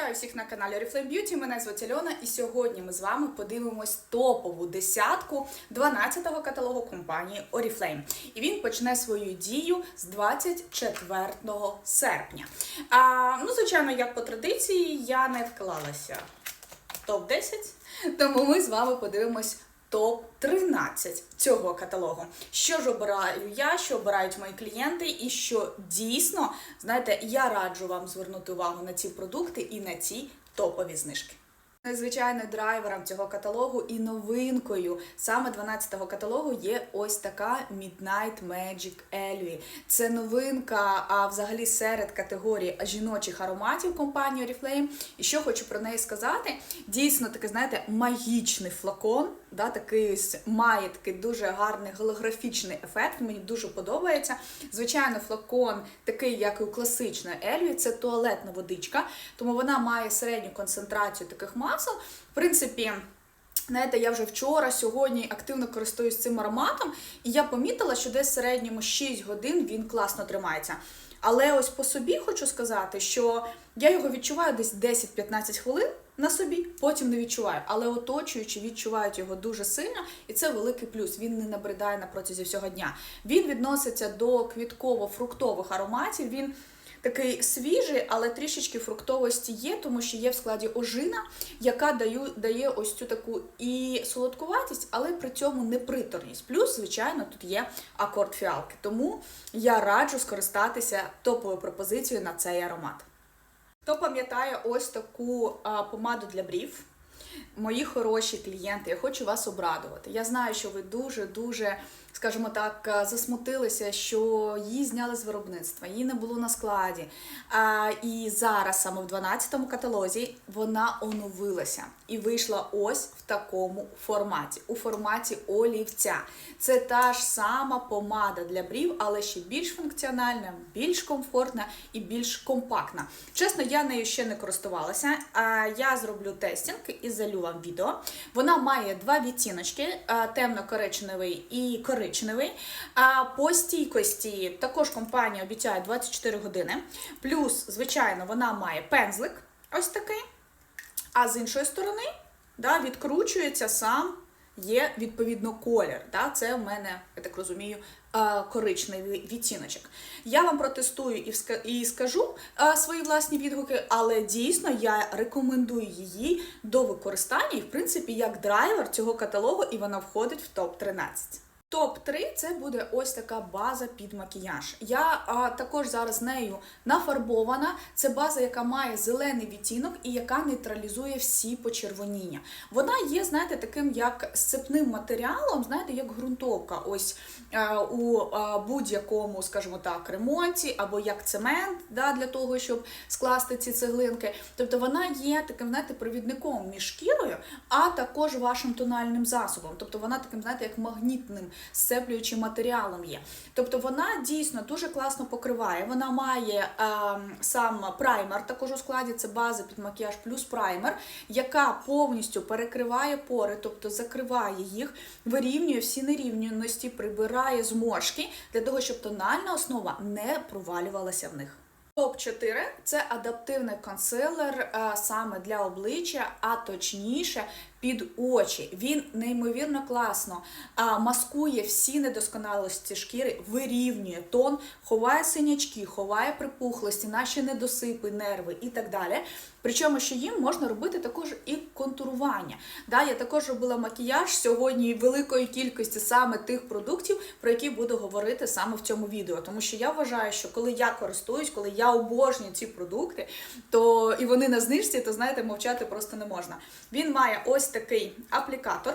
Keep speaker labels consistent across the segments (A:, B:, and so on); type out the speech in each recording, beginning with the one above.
A: Вітаю всіх на каналі Oriflame Beauty. Мене звуть Альона, і сьогодні ми з вами подивимось топову десятку 12-го каталогу компанії Oriflame. І він почне свою дію з 24 серпня. А, ну, звичайно, як по традиції, я не вклалася в топ-10, тому ми з вами подивимось. Топ 13 цього каталогу. Що ж обираю я, що обирають мої клієнти, і що дійсно, знаєте, я раджу вам звернути увагу на ці продукти і на ці топові знижки. Незвичайним драйвером цього каталогу і новинкою саме 12-го каталогу є ось така Midnight Magic Elvie. Це новинка, а взагалі серед категорії жіночих ароматів компанії Oriflame. І що хочу про неї сказати, дійсно таке, знаєте, магічний флакон, да, такий ось має такий дуже гарний голографічний ефект. Мені дуже подобається. Звичайно, флакон такий, як і у класичної Ельві, це туалетна водичка, тому вона має середню концентрацію таких масел. В принципі. Знаєте, я вже вчора, сьогодні активно користуюсь цим ароматом, і я помітила, що десь в середньому 6 годин він класно тримається. Але ось по собі хочу сказати, що я його відчуваю десь 10-15 хвилин на собі, потім не відчуваю. Але оточуючи відчувають його дуже сильно, і це великий плюс. Він не набридає на протязі всього дня. Він відноситься до квітково-фруктових ароматів. Він такий свіжий, але трішечки фруктовості є, тому що є в складі ожина, яка даю, дає ось цю таку і солодкуватість, але при цьому не приторність. Плюс, звичайно, тут є акорд фіалки. Тому я раджу скористатися топовою пропозицією на цей аромат. Хто пам'ятає ось таку помаду для брів? Мої хороші клієнти, я хочу вас обрадувати. Я знаю, що ви дуже-дуже, скажімо так, засмутилися, що її зняли з виробництва, її не було на складі. А, і зараз, саме в 12-му каталозі, вона оновилася і вийшла ось в такому форматі, у форматі олівця. Це та ж сама помада для брів, але ще більш функціональна, більш комфортна і більш компактна. Чесно, я нею ще не користувалася. А я зроблю тестінг і залю вам відео. Вона має два відтіночки: темно-коричневий і коричневий. А по стійкості також компанія обіцяє 24 години. Плюс, звичайно, вона має пензлик ось такий. А з іншої сторони, да, відкручується сам, є відповідно колір. Да, це в мене, я так розумію, е, коричневий відтіночок. Я вам протестую і скажу е, свої власні відгуки, але дійсно я рекомендую її до використання і, в принципі, як драйвер цього каталогу, і вона входить в топ 13. Топ-3 це буде ось така база під макіяж. Я а, також зараз нею нафарбована. Це база, яка має зелений відтінок і яка нейтралізує всі почервоніння. Вона є, знаєте, таким як сцепним матеріалом, знаєте, як ґрунтовка. Ось а, у будь-якому, скажімо так, ремонті, або як цемент да, для того, щоб скласти ці цеглинки. Тобто вона є таким, знаєте, провідником між шкірою, а також вашим тональним засобом. Тобто вона таким, знаєте, як магнітним сцеплюючим матеріалом є. Тобто вона дійсно дуже класно покриває. Вона має е, сам праймер також у складі, це база під макіяж плюс праймер, яка повністю перекриває пори, тобто закриває їх, вирівнює всі нерівності, прибирає зморшки для того, щоб тональна основа не провалювалася в них. Топ 4 це адаптивний консилер е, саме для обличчя, а точніше під очі. Він неймовірно класно а, маскує всі недосконалості шкіри, вирівнює тон, ховає синячки, ховає припухлості, наші недосипи, нерви і так далі. Причому, що їм можна робити також і контурування. Да, я також робила макіяж сьогодні великої кількості саме тих продуктів, про які буду говорити саме в цьому відео. Тому що я вважаю, що коли я користуюсь, коли я обожнюю ці продукти, то і вони на знижці, то знаєте, мовчати просто не можна. Він має ось такий аплікатор.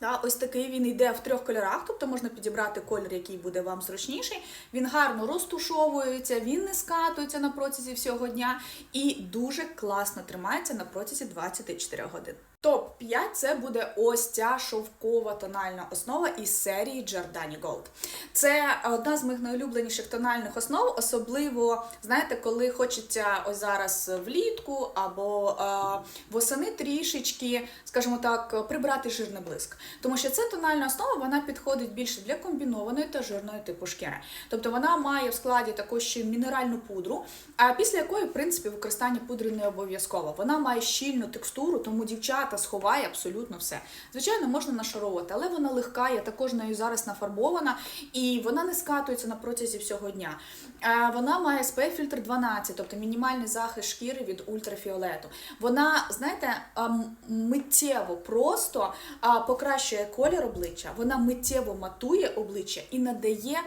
A: Да, ось такий він йде в трьох кольорах, тобто можна підібрати колір, який буде вам зручніший. Він гарно розтушовується, він не скатується на протязі всього дня і дуже класно тримається на протязі 24 годин. Топ-5 це буде ось ця шовкова тональна основа із серії Giordani Gold. Це одна з моїх найулюбленіших тональних основ, особливо, знаєте, коли хочеться ось зараз влітку або е, восени трішечки, скажімо так, прибрати жирний блиск. Тому що ця тональна основа вона підходить більше для комбінованої та жирної типу шкіри. Тобто вона має в складі також ще мінеральну пудру, а після якої, в принципі, використання пудри не обов'язково. Вона має щільну текстуру, тому дівчата сховає абсолютно все. Звичайно, можна нашаровувати, але вона легка, я також нею зараз нафарбована, і вона не скатується на протязі всього дня. Е, Вона має SPF-фільтр 12, тобто мінімальний захист шкіри від ультрафіолету. Вона, знаєте, миттєво просто покращує колір обличчя, вона миттєво матує обличчя і надає,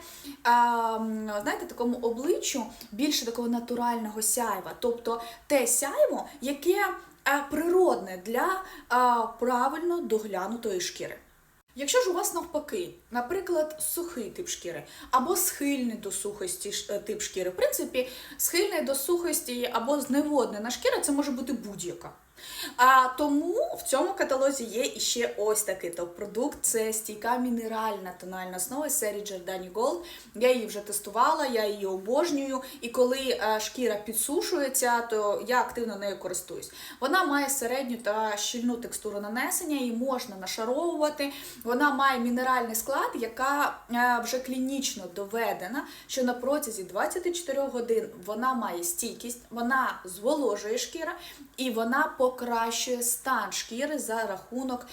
A: знаєте, такому обличчю більше такого натурального сяйва. Тобто те сяйво, яке природне для е, правильно доглянутої шкіри. Якщо ж у вас навпаки, наприклад, сухий тип шкіри або схильний до сухості е, тип шкіри, в принципі, схильний до сухості або зневоднена шкіра це може бути будь-яка. А тому в цьому каталозі є іще ось такий топ-продукт. Це стійка мінеральна тональна основа з серії Giordani Gold. Я її вже тестувала, я її обожнюю. І коли е, шкіра підсушується, то я активно нею користуюсь. Вона має середню та щільну текстуру нанесення, її можна нашаровувати. Вона має мінеральний склад, яка е, вже клінічно доведена, що на протязі 24 годин вона має стійкість, вона зволожує шкіра і вона покращує стан шкіри за рахунок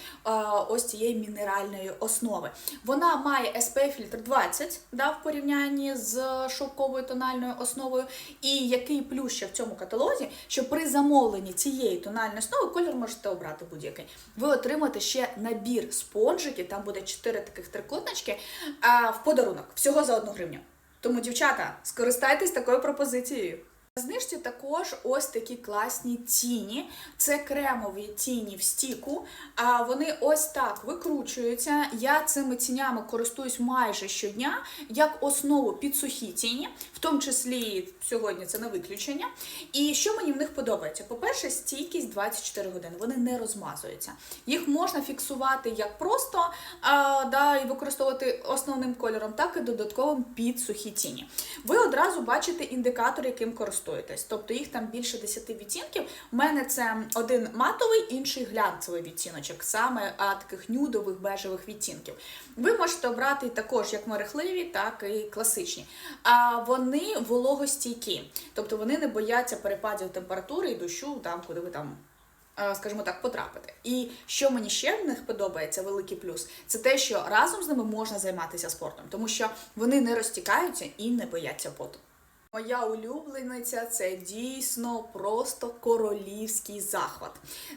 A: ось цієї мінеральної основи. Вона має SPF фільтр 20 да, в порівнянні з шовковою тональною основою. І який плюс ще в цьому каталозі, що при замовленні цієї тональної основи колір можете обрати будь-який. Ви отримаєте ще набір спонжиків, там буде 4 таких трикутнички в подарунок всього за 1 гривню. Тому, дівчата, скористайтесь такою пропозицією. Знижці також ось такі класні тіні. Це кремові тіні в стіку. А вони ось так викручуються. Я цими тінями користуюсь майже щодня як основу під сухі тіні, в тому числі сьогодні це не виключення. І що мені в них подобається? По-перше, стійкість 24 години. Вони не розмазуються. Їх можна фіксувати як просто а, да, і використовувати основним кольором, так і додатковим під сухі тіні. Ви одразу бачите індикатор, яким користуєтесь. Тобто їх там більше 10 відтінків. У мене це один матовий, інший глянцевий відтіночок, саме а, таких нюдових бежевих відтінків. Ви можете обрати також як мерехливі, так і класичні. А вони вологостійкі, тобто вони не бояться перепадів температури і дощу, там куди ви там. е, Скажімо так, потрапити. І що мені ще в них подобається, великий плюс, це те, що разом з ними можна займатися спортом, тому що вони не розтікаються і не бояться поту. Моя улюблениця це дійсно просто королівський захват.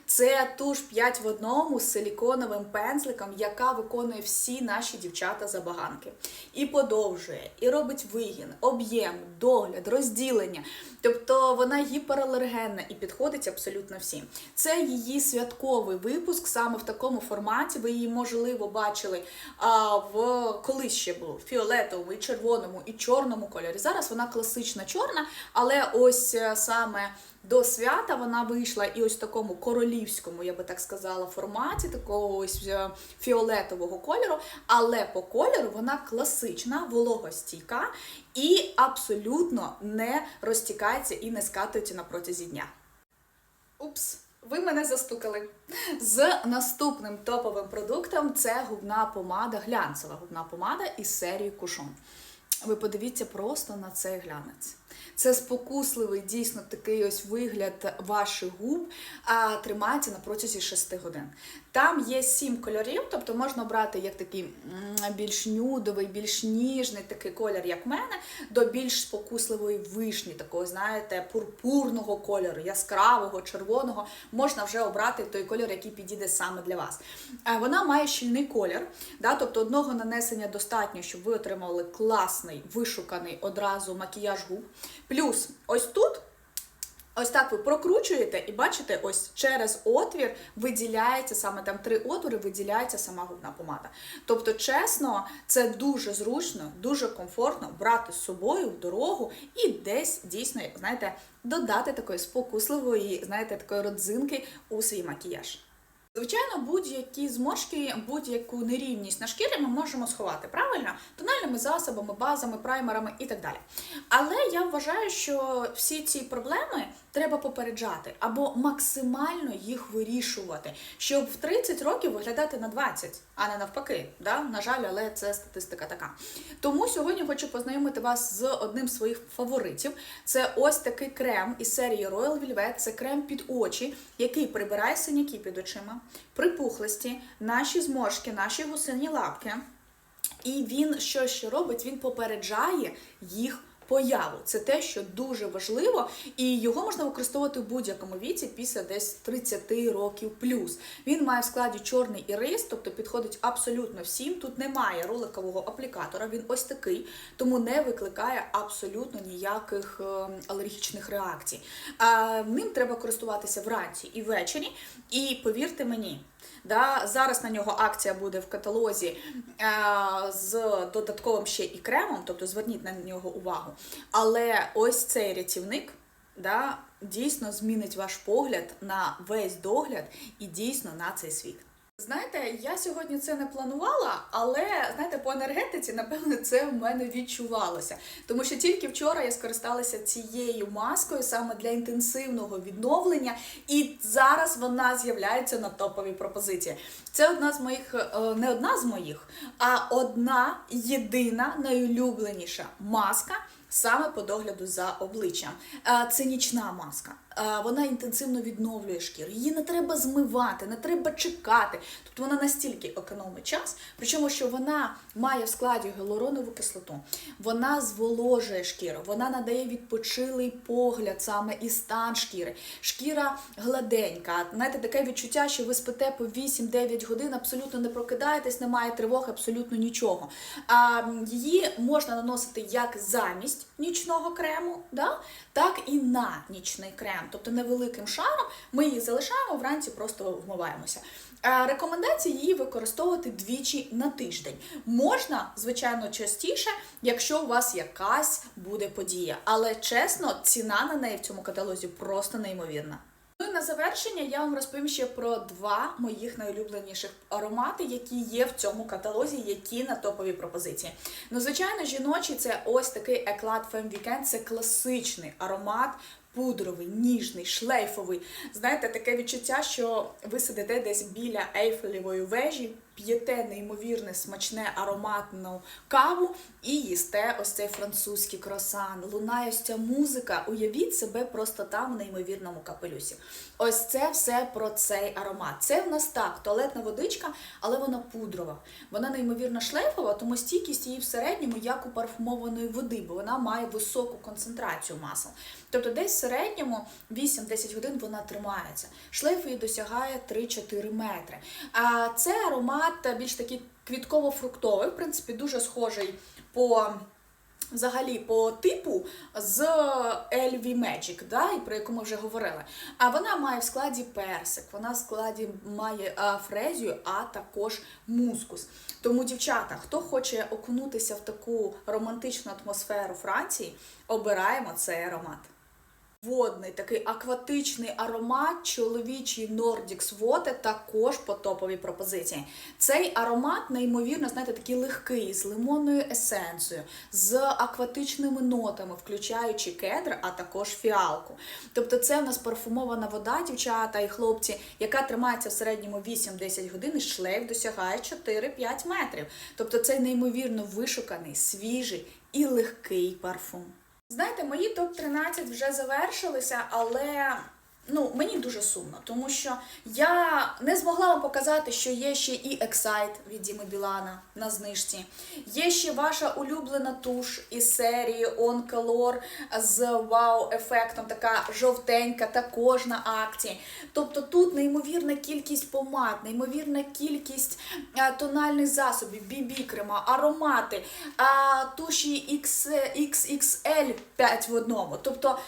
A: Це туш 5 в одному з силіконовим пензликом, яка виконує всі наші дівчата забаганки. І подовжує, і робить вигін, об'єм, догляд, розділення. Тобто вона гіпералергенна і підходить абсолютно всім. Це її святковий випуск саме в такому форматі. Ви її, можливо, бачили а, в колись ще був фіолетовому, і червоному, і чорному кольорі. Зараз вона класична чорна, але ось е, саме. До свята вона вийшла і ось в такому королівському, я би так сказала, форматі, такого ось е, фіолетового кольору. Але по кольору вона класична, вологостійка і абсолютно не розтікається і не скатується на протязі дня. Упс, ви мене застукали. З наступним топовим продуктом це губна помада, глянцева губна помада із серії Кушон. Ви подивіться просто на цей глянець. Це спокусливий, дійсно такий ось вигляд ваших губ, а тримається на протязі 6 годин. Там є 7 кольорів, тобто можна обрати як такий більш нюдовий, більш ніжний такий колір, як в мене, до більш спокусливої вишні, такого, знаєте, пурпурного кольору, яскравого, червоного. Можна вже обрати той кольор, який підійде саме для вас. Е, Вона має щільний колір, да, тобто одного нанесення достатньо, щоб ви отримали класний, вишуканий одразу макіяж губ. Плюс ось тут. Ось так ви прокручуєте і бачите, ось через отвір виділяється саме там три отвори, виділяється сама губна помада. Тобто, чесно, це дуже зручно, дуже комфортно брати з собою в дорогу і десь дійсно, знаєте, додати такої спокусливої, знаєте, такої родзинки у свій макіяж. Звичайно, будь-які зморшки, будь-яку нерівність на шкірі ми можемо сховати, правильно? Тональними засобами, базами, праймерами і так далі. Але я вважаю, що всі ці проблеми треба попереджати або максимально їх вирішувати, щоб в 30 років виглядати на 20, а не навпаки. Да? На жаль, але це статистика така. Тому сьогодні хочу познайомити вас з одним з своїх фаворитів. Це ось такий крем із серії Royal Velvet. Це крем під очі, який прибирає синяки під очима, припухлості, наші зморшки, наші гусині лапки. І він що ще робить? Він попереджає їх появу. Це те, що дуже важливо, і його можна використовувати в будь-якому віці після десь 30 років плюс. Він має в складі чорний ірис, тобто підходить абсолютно всім. Тут немає роликового аплікатора, він ось такий, тому не викликає абсолютно ніяких е, алергічних реакцій. А ним треба користуватися вранці і ввечері. І повірте мені. Да, зараз на нього акція буде в каталозі е, з додатковим ще і кремом, тобто зверніть на нього увагу. Але ось цей рятівник да, дійсно змінить ваш погляд на весь догляд і дійсно на цей світ. Знаєте, я сьогодні це не планувала, але знаєте, по енергетиці, напевно, це в мене відчувалося. Тому що тільки вчора я скористалася цією маскою саме для інтенсивного відновлення, і зараз вона з'являється на топовій пропозиції. Це одна з моїх, е, не одна з моїх, а одна єдина найулюбленіша маска. Саме по догляду за обличчям. Е, Це нічна маска. Е, Вона інтенсивно відновлює шкіру. Її не треба змивати, не треба чекати. Тобто вона настільки економить час, причому що вона має в складі гіалуронову кислоту, вона зволожує шкіру, вона надає відпочилий погляд саме і стан шкіри. Шкіра гладенька. Знаєте, таке відчуття, що ви спите по 8-9 годин, абсолютно не прокидаєтесь, немає тривог, абсолютно нічого. А її можна наносити як замість нічного крему, да? так і на нічний крем. Тобто невеликим шаром ми її залишаємо, вранці просто вмиваємося. А Рекомендації її використовувати двічі на тиждень. Можна, звичайно, частіше, якщо у вас якась буде подія. Але чесно, ціна на неї в цьому каталозі просто неймовірна. Ну і на завершення я вам розповім ще про два моїх найулюбленіших аромати, які є в цьому каталозі, які на топовій пропозиції. Ну, звичайно, жіночий це ось такий Eclat Femme Weekend, це класичний аромат. Пудровий, ніжний, шлейфовий. Знаєте, таке відчуття, що ви сидите десь біля ейфелевої вежі, п'єте неймовірне смачне ароматну каву і їсте ось цей французький круасан. Лунає ось ця музика. Уявіть себе просто там в неймовірному капелюсі. Ось це все про цей аромат. Це в нас так, туалетна водичка, але вона пудрова. Вона неймовірно шлейфова, тому стійкість її в середньому як у парфумованої води, бо вона має високу концентрацію масел. Тобто десь в середньому 8-10 годин вона тримається. Шлейф її досягає 3-4 метри. А це аромат більш такий квітково-фруктовий, в принципі, дуже схожий по. Взагалі по типу з LV Magic, да, про яку ми вже говорили. А вона має в складі персик, вона в складі має фрезію, а також мускус. Тому, дівчата, хто хоче окунутися в таку романтичну атмосферу Франції, обираємо цей аромат. Водний такий акватичний аромат, чоловічий Nordics Water також по топовій пропозиції. Цей аромат, неймовірно, знаєте, такий легкий, з лимонною есенцією, з акватичними нотами, включаючи кедр, а також фіалку. Тобто це в нас парфумована вода, дівчата і хлопці, яка тримається в середньому 8-10 годин, і шлейф досягає 4-5 метрів. Тобто це неймовірно вишуканий, свіжий і легкий парфум. Знаєте, мої топ-13 вже завершилися, але ну, мені дуже сумно, тому що я не змогла вам показати, що є ще і Excite від Діми Білана на знижці. Є ще ваша улюблена туш із серії On Color з вау-ефектом, така жовтенька, також на акції. Тобто тут неймовірна кількість помад, неймовірна кількість а, тональних засобів, бібі-крема, аромати, а, туші X, XXL 5 в одному. Тобто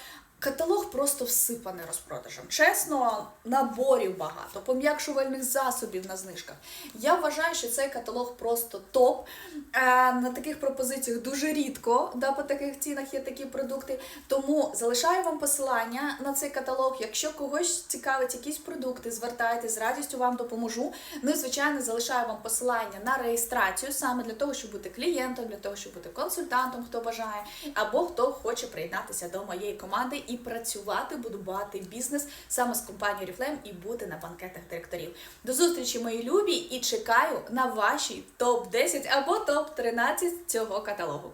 A: Каталог просто всипаний розпродажем. Чесно, наборів багато, пом'якшувальних засобів на знижках. Я вважаю, що цей каталог просто топ. Е, на таких пропозиціях дуже рідко, да, по таких цінах є такі продукти. Тому залишаю вам посилання на цей каталог. Якщо когось цікавить якісь продукти, звертайтесь, з радістю вам допоможу. Ну і звичайно, залишаю вам посилання на реєстрацію саме для того, щоб бути клієнтом, для того, щоб бути консультантом, хто бажає, або хто хоче приєднатися до моєї команди і працювати, будувати бізнес саме з компанією Oriflame і бути на банкетах директорів. До зустрічі, мої любі, і чекаю на ваші топ 10 або топ 13 цього каталогу.